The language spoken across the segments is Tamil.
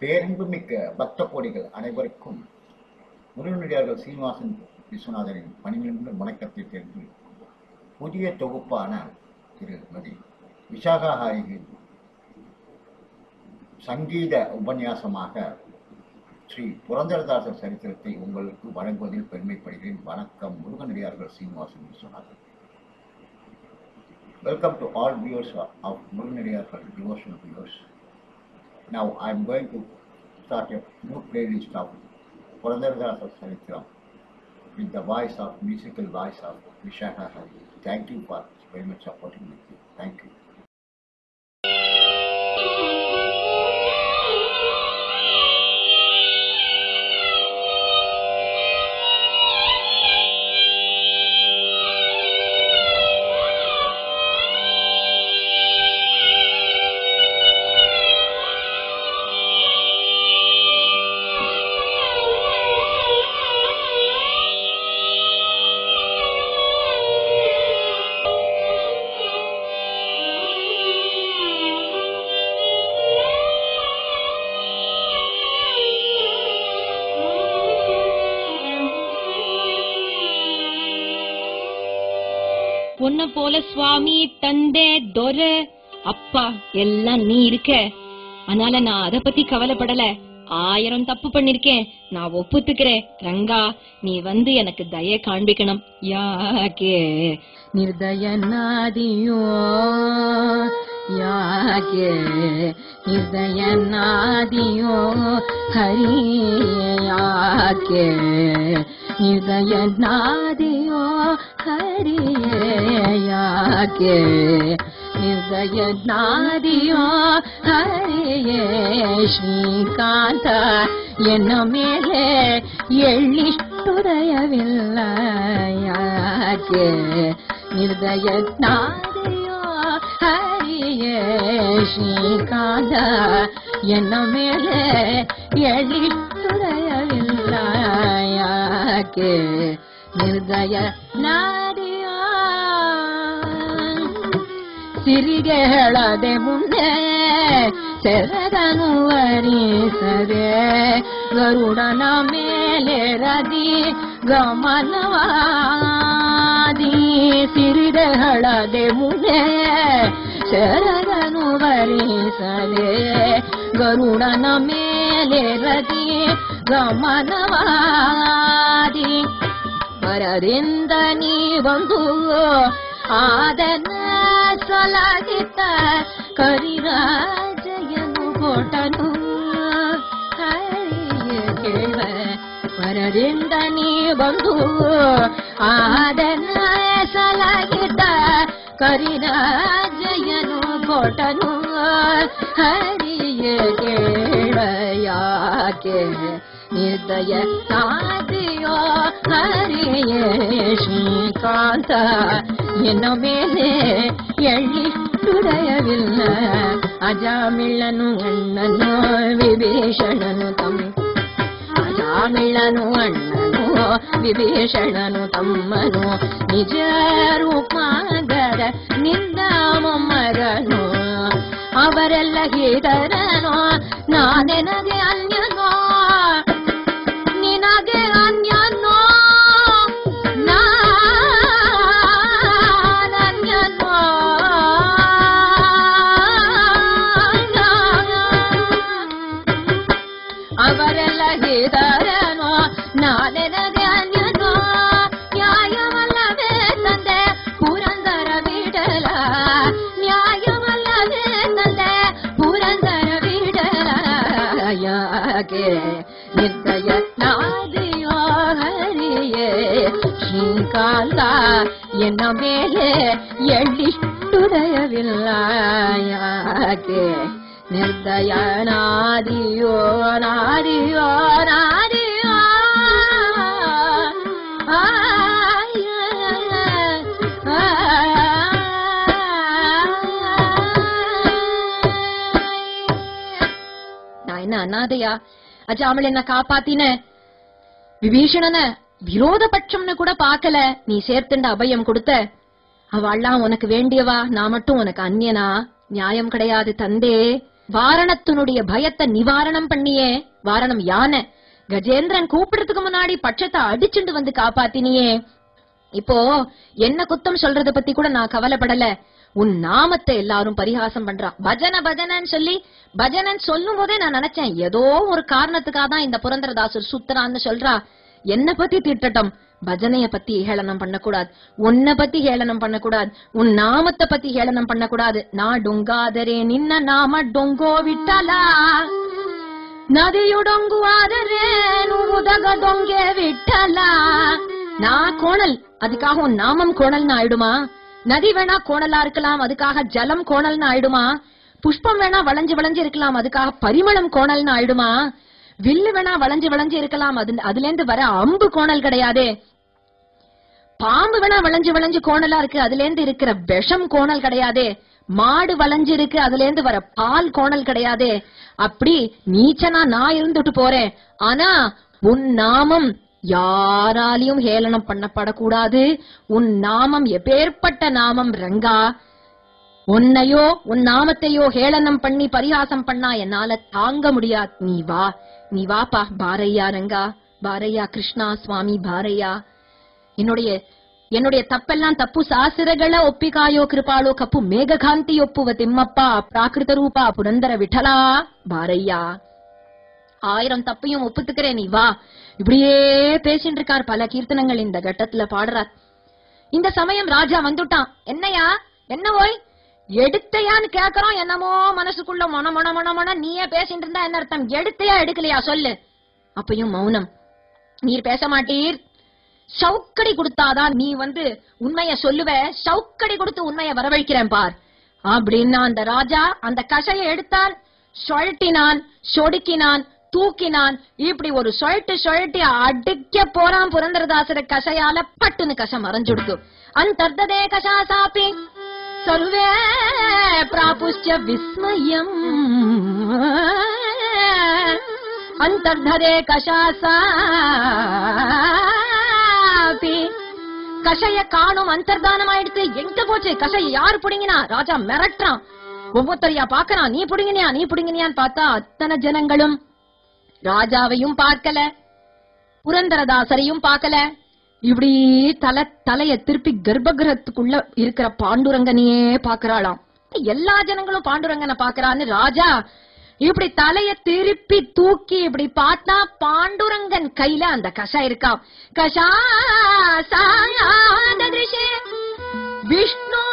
பேரன்புமிக்க பக்த கோடிகள் அனைவருக்கும் முருகனடியார்கள் சீனிவாசன் விஸ்வநாதனின் பணிநின்ற வணக்கத்தை தெரிந்து புதிய தொகுப்பான திருமதி விஷாகா ஹாரியின் சங்கீத உபன்யாசமாக ஸ்ரீ புரந்தரதாசர் சரித்திரத்தை உங்களுக்கு வழங்குவதில் பெருமைப்படுகிறேன். வணக்கம் முருகனடியார்கள் Srinivasan Viswanathan welcome to all viewers of முருகனடியார்கள் devotional viewers. Now I am going to start a new playlist of Purandaradasa Saritram with the voice of musical voice of Vishaka. Thank you for very much supporting me. Thank you. உன்ன போல சுவாமி தந்தை தொர அப்பா எல்லாம் நீ இருக்க. அதனால நான் அதை பத்தி கவலைப்படல. ஆயிரம் தப்பு பண்ணிருக்கேன். நான் ஒப்புத்துக்கிறேன். ரங்கா நீ வந்து எனக்கு தய காண்பிக்கணும். யாக்கே நிர்தயநாதியோ ಯಾಕೆ ನಿರ್ದಯನಾದಿಯೋ ಹರಿ ಯಾಕೆ ನಿರ್ದಯನಾದಿಯೋ ಹರಿ ಯಾಕೆ ನಿರ್ದಯನಾದಿಯೋ ಹರಿಯೇ ಶ್ರೀಕಾಂತ ಎನ್ನ ಮೇಲೆ ಎಳ್ಳಿಷ್ಟು ದಯವಿಲ್ಲ ಯಾಕೆ ನಿರ್ದಯನಾದಿಯೋ ಹರಿಯೇ ಶ್ರೀಕಾಂತ ಎನ್ನ ಮೇಲೆ ಎಳ್ಳಿಷ್ಟು ದಯವಿಲ್ಲ ಯಾಕೆ ನಿರ್ದಯ ನಾದಿಯೋ ಸಿರಿಗೆ ಹೇಳದೆ ಮುಂದೆ ಸೆರಗನು ವರಿಸದೆ ಗರುಡನ ಮೇಲೆ ರದಿ ಗಮನವಾದಿ ಸಿರಿದೆ ಹೇಳದೆ ಮುಂದೆ ಸೆರಗನು ವರಿಸದೆ ಗರುಡನ ಮೇಲೆ ರದಿ ಗಮನವಾದಿ ವರದಿಂದ ನೀ ಬಂದು ಆದನ ಸಲಹಿತ ಕರಿರಾಜಯನು ಕೊಟ್ಟನು ಹರಿಯ ಕೇಳ ವರದಿಂದ ನೀ ಬಂದು ಆದನ ಸಲಹಿತ ಕರಿರಾಜಯನು ಕೊಟ್ಟನು ಹರಿಯ ಕೇಳ ಯಾಕೆ ನಿರ್ದಯ ನಾದಿಯೋ ಹರಿಯೇ ಶ್ರೀಕಾಂತ ಎನ್ನ ಮೇಲೆ ಎಳ್ಳಿಷ್ಟು ದಯವಿಲ್ಲ ಅಜಾಮಿಳನು ಅಣ್ಣನು ವಿಭೀಷಣನು ತಮ್ಮ ಅಜಾಮಿಳನು ಅಣ್ಣನು ವಿಭೀಷಣನು ತಮ್ಮನು ನಿಜ ರೂಪಾಗರ ನಿಂದ ಮೊಮ್ಮರನು ಅವರೆಲ್ಲ ಗೀತರನು ನಾನೆನಗೆ ಅನ್ಯನೋ? ನಿರ್ದಯ ನಾದಿಯೋ ಹರಿಯೇ ಶ್ರೀಕಾಂತ ಎನ್ನ ಮೇಲೆ ಎಳ್ಳಿಷ್ಟು ದಯವಿಲ್ಲ ಯಾಕೆ ನಿರ್ದಯ ನಾದಿಯೋ ನಾದಿಯೋ ನಾದಿಯೋ ಆಯ, நான் என்ன அனாதையா அஜாமல் என்ன காப்பாத்தின. விபீஷணன விரோத பட்சம்னு கூட பாக்கல நீ சேர்த்துண்ட அபயம் கொடுத்த. அவள்லாம் உனக்கு வேண்டியவா? நான் மட்டும் உனக்கு அந்நியனா? நியாயம் கிடையாது தந்தே. வாரணத்தினுடைய பயத்தை நிவாரணம் பண்ணியே. வாரணம் யானை? கஜேந்திரன் கூப்பிடுறதுக்கு முன்னாடி பட்சத்தை அடிச்சுண்டு வந்து காப்பாத்தினியே. இப்போ என்ன குத்தம் சொல்றத பத்தி கூட நான் கவலைப்படல. உன் நாமத்தை எல்லாரும் பரிகாசம் பண்றான் பஜன பஜனன்னு சொல்லி பஜனன் சொல்லும் போதே நான் நினைச்சேன் ஏதோ ஒரு காரணத்துக்காக தான் இந்த புரந்தரதாசர் சுத்தரான்னு சொல்றா. என்ன பத்தி திட்டட்டம். பஜனைய பத்தி ஹேளனம் பண்ணக்கூடாது. உன்னை பத்தி ஹேளனம் பண்ணக்கூடாது. உன் நாமத்தை பத்தி ஹேளனம் பண்ணக்கூடாது. நான் டொங்காதரே நின்ன நாம டொங்கோ விட்டலா? நதியுடொங்குவாதரே உதக டொங்கே விட்டலா? நான் கோணல். அதுக்காக உன் நாமம் கோணல்னு ஆயிடுமா? நதி வேணா கோணலா இருக்கலாம் அதுக்காக ஜலம் கோணல்னு ஆயிடுமா? புஷ்பம் வேணா வளைஞ்சு வளைஞ்சு இருக்கலாம் அதுக்காக பரிமளம் கோணல்னு ஆயிடுமா? வில்லு வேணா வளைஞ்சு வளைஞ்சு இருக்கலாம் அது அதுல இருந்து வர அம்பு கோணல் கிடையாதே. பாம்பு வேணா வளைஞ்சு வளைஞ்சு கோணலா இருக்கு அதுல இருந்து இருக்கிற விஷம் கோணல் கிடையாதே. மாடு வளைஞ்சு இருக்கு அதுல இருந்து வர பால் கோணல் கிடையாதே. அப்படி நீச்சனா நான் இருந்துட்டு போறேன். ஆனா உன் நாமம் யாராலையும் ஹேளனம் பண்ணப்படக்கூடாது. உன் நாமம் எப்பேற்பட்ட நாமம் ரங்கா. உன்னையோ உன் நாமத்தையோ ஹேளனம் பண்ணி பரிகாசம் பண்ணா என்னால தாங்க முடியாது. நீ வா. நீ வாப்பா. பாரையா ரங்கா. பாரையா கிருஷ்ணா சுவாமி பாரையா. என்னுடைய என்னுடைய தப்பெல்லாம் தப்பு சாசிரகள ஒப்பிகாயோ ಕೃಪಾಳೋ கப்பு மேககாந்தி ஒப்புவ திம்மப்பா ಪ್ರಾಕೃತ ரூபா ಪುರಂದರ விட்டலா ಬಾರಯ್ಯ ஆயிரம் தப்பையும் ஒப்புத்துக்கிறேன். நீ வா. இப்படியே பேசிட்டு இருக்கார் பல கீர்த்தனங்கள் இந்த கட்டத்துல பாடுறார். இந்த சமயம் ராஜா வந்துட்டான். என்னையா? என்ன ஓய்? எடுத்தையான்னு கேக்குறோம் என்னமோ மனசுக்குள்ள மொன மொன மொன மொன நீயே பேசிட்டு இருந்தா என்ன அர்த்தம்? எடுத்தையா எடுக்கலையா? சொல்லு. அப்பயும் மௌனம். நீர் பேச மாட்டீர். சவுக்கடி கொடுத்தாதான் நீ வந்து உண்மைய சொல்லுவ. சவுக்கடி கொடுத்து உண்மைய வரவழைக்கிறேன் பார். அப்படின்னா அந்த ராஜா அந்த கசையை எடுத்தான் சொழட்டினான் சொடுக்கினான் தூக்கினான். இப்படி ஒரு சுழட்டு சுழட்டி அடிக்க போறான் புரந்தரதாசர கசையால பட்டுன்னு கச மறைஞ்சுடுத்து அந்தர்ததே கசா சாப்பி சர்வே பிராபுஷ்ய விஸ்மயம். அந்தர்ததே கஷாசாபி கஷைய காணும் அந்தர்தானம் ஆயிடுத்து எங்க போச்சு? கஷய யார் புடிங்கினா? ராஜா மிரட்டுறான். ஒவ்வொருத்தரையா பாக்குறான் நீ புடுங்கினியா? நீ புடுங்கினியான்னு பார்த்தா அத்தனை ஜனங்களும் ராஜாவையும் பார்க்கல புரந்தரதாசரையும் பார்க்கல. இப்படி தலை தலைய திருப்பி கர்ப்பகிரகத்துக்குள்ள இருக்கிற பாண்டுரங்கனையே பாக்குறாளாம் எல்லா ஜனங்களும் பாண்டுரங்கனை பாக்குறான்னு ராஜா இப்படி தலைய திருப்பி தூக்கி இப்படி பார்த்தா பாண்டுரங்கன் கையில அந்த கஷா இருக்கா. கஷா விஷ்ணு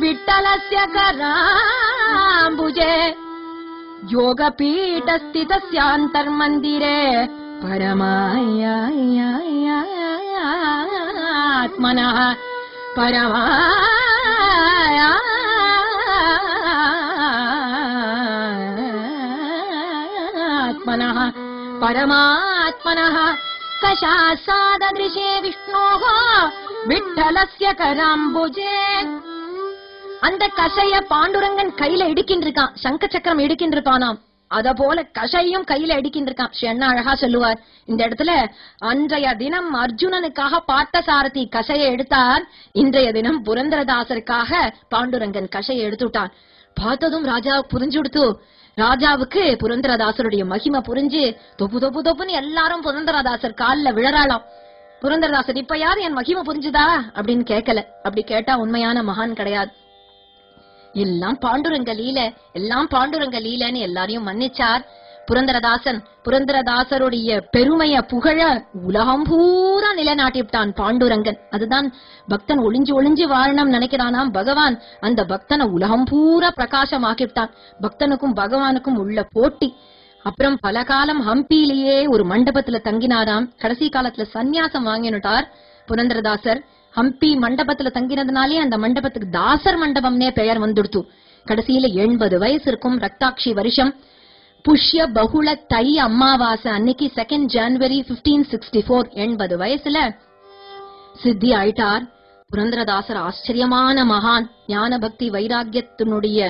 விட்டலசிய கராம்புஜே. योगपीठस्थितस्यान्तर्मन्दिरे परमायात्मनः परमात्मनः कशासाददृशे विष्णोः विठ्ठलस्य कराम्बुजे அந்த கசைய பாண்டுரங்கன் கையில இடுக்கின்றிருக்கான். சங்க சக்கரம் இடுக்கின்றிருப்பானாம். அத போல கசையும் கையில அடிக்கின்றிருக்கான் ஸ்ரீ அண்ணா அழகா சொல்லுவார். இந்த இடத்துல அன்றைய தினம் அர்ஜுனனுக்காக பார்த்த சாரதி கசையை எடுத்தார். இன்றைய தினம் புரந்தரதாசருக்காக பாண்டுரங்கன் கசையை எடுத்துட்டான் பார்த்ததும் ராஜா புரிஞ்சுடுத்து ராஜாவுக்கு புரந்தரதாசருடைய மகிமை புரிஞ்சு தொப்பு தொப்பு தொப்புன்னு எல்லாரும் புரந்தரதாசர் கால்ல விழறாளாம். புரந்தரதாசர் இப்ப யாரு என் மகிமை புரிஞ்சுதா? அப்படின்னு கேட்கல அப்படி கேட்டா உண்மையான மகான் கிடையாது. எல்லாம் பாண்டுரங்க லீல எல்லாம் பாண்டுரங்க லீலன்னு எல்லாரையும் மன்னிச்சார். புரந்தரதாசன் புரந்தரதாசருடைய பெருமைய புகழ உலகம் பூரா நிலைநாட்டிவிட்டான் பாண்டுரங்கன். அதுதான் பக்தன் ஒளிஞ்சு ஒளிஞ்சு வாழணும் நினைக்கிறானாம் பகவான். அந்த பக்தனை உலகம் பூரா பிரகாசமாக்கிவிட்டான். பக்தனுக்கும் பகவானுக்கும் உள்ள போட்டி. அப்புறம் பல காலம் ஹம்பிலேயே ஒரு மண்டபத்துல தங்கினாராம். கடைசி காலத்துல சந்நியாசம் வாங்கினுட்டார் புரந்தரதாசர். ஹம்பி மண்டபத்துல தங்கினதுனாலே அந்த மண்டபத்துக்கு தாசர் மண்டபம்னே பெயர் வந்துடுத்து கடைசியில எண்பது வயசு இருக்கும் ரக்தாட்சி வருஷம் புஷ்ய பகுள தை அம்மாவாசை அன்னைக்கு second January fifteen sixty four எண்பது வயசுல சித்தி ஆயிட்டார் புரந்தரதாசர் ஆச்சரியமான மகான் ஞான பக்தி வைராக்கியத்தினுடைய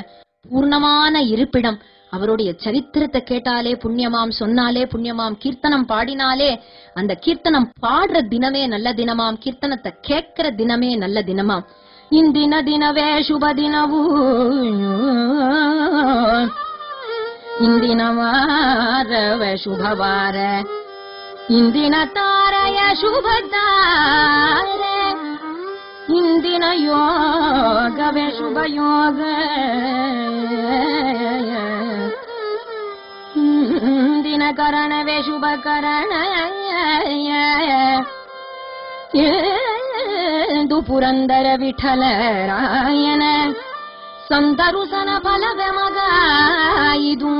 பூர்ணமான இருப்பிடம் அவருடைய சரித்திரத்தை கேட்டாலே புண்ணியமாம் சொன்னாலே புண்ணியமாம் கீர்த்தனம் பாடினாலே அந்த கீர்த்தனம் பாடுற தினமே நல்ல தினமாம் கீர்த்தனத்தை கேட்கிற தினமே நல்ல தினமாம் ಇಂದಿನ ದಿನವೇ ಶುಭ ದಿನವು ಇಂದಿನ ವಾರವೇ ಶುಭವಾರ ಇಂದಿನ ತಾರೆಯ ಶುಭ ತಾರೆ ಇಂದಿನ ಯೋಗವೇ ಶುಭ ಯೋಗ ಇಂದಿನ ಕರಣವೇ ಶುಭ ಕರಣ ಎಂದು ಪುರಂದರ ವಿಠಲ ರಾಯನ ಸಂತರು ಸನ ಫಲವೇ ಮಗ ಇದು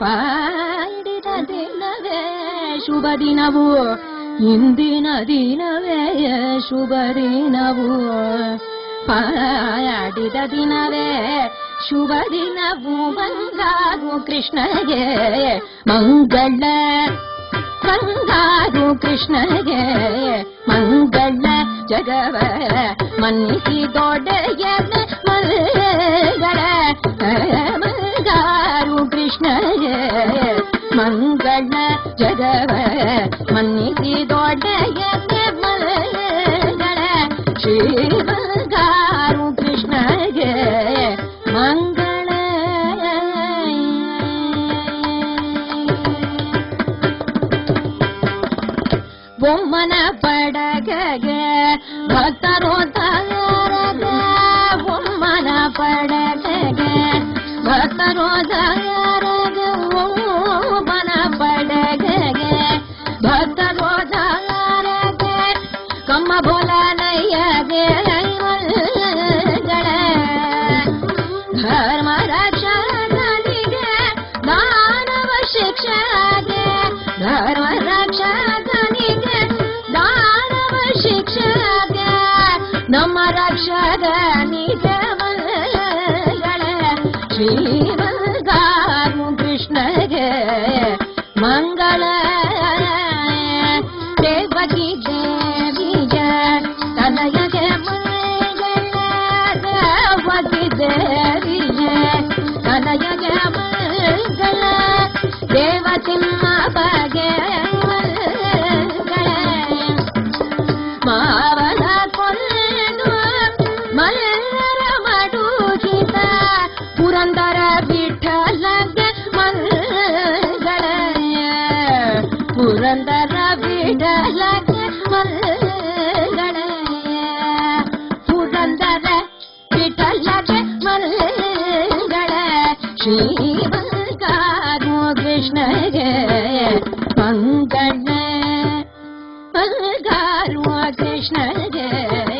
ಪಾಡಿದ ದಿನವೇ ಶುಭ ದಿನವು ಇಂದಿನ ದಿನವೇ ಶುಭ ದಿನವು. ಪಾಡಿದ ದಿನವೇ ಶುಭ ದಿನವು. ಬಂಗಾರು ಕೃಷ್ಣಗೆ ಮಂಗಳ. ಬಂಗಾರು ಕೃಷ್ಣಗೆ ಮಂಗಳ. ಜಗವ ಮನ್ನಿಸಿ ದೊಡ್ಡೆಯದ ಮಂಗಳ ಮಂಗಾರು ಕೃಷ್ಣಗೆ ಮಂಗಳ ಜಗವ ಮನ್ನಿಸಿ ದೊಡ್ಡೆಯದ ಮಲಗಳ ಶ್ರೀ ಬಂಗಾರು ಕೃಷ್ಣಗೆ ಮಂಗಳ. ಬೊಮ್ಮನ ಪಡಗಗೆ ಭಕ್ತರು ತಯಾರಗ ಬೊಮ್ಮನ ಪಡಗಗೆ ನಮ್ಮ ರಕ್ಷಕನಿಗೆ ಮಂಗಳ ಶ್ರೀ ಬಂಗಾರು ಕೃಷ್ಣಗೆ ಮಂಗಳ ದೇವಕಿ ದೇವಿಯ ತನಯಗೆ ಮಂಗಳ ದೇವಕಿ ದೇವಿಯ ತನಯಗೆ ಮಂಗಳ ದೇವತಿಮ್ಮ श्री कृष्ण गे पङ्कण महकार कृष्ण गे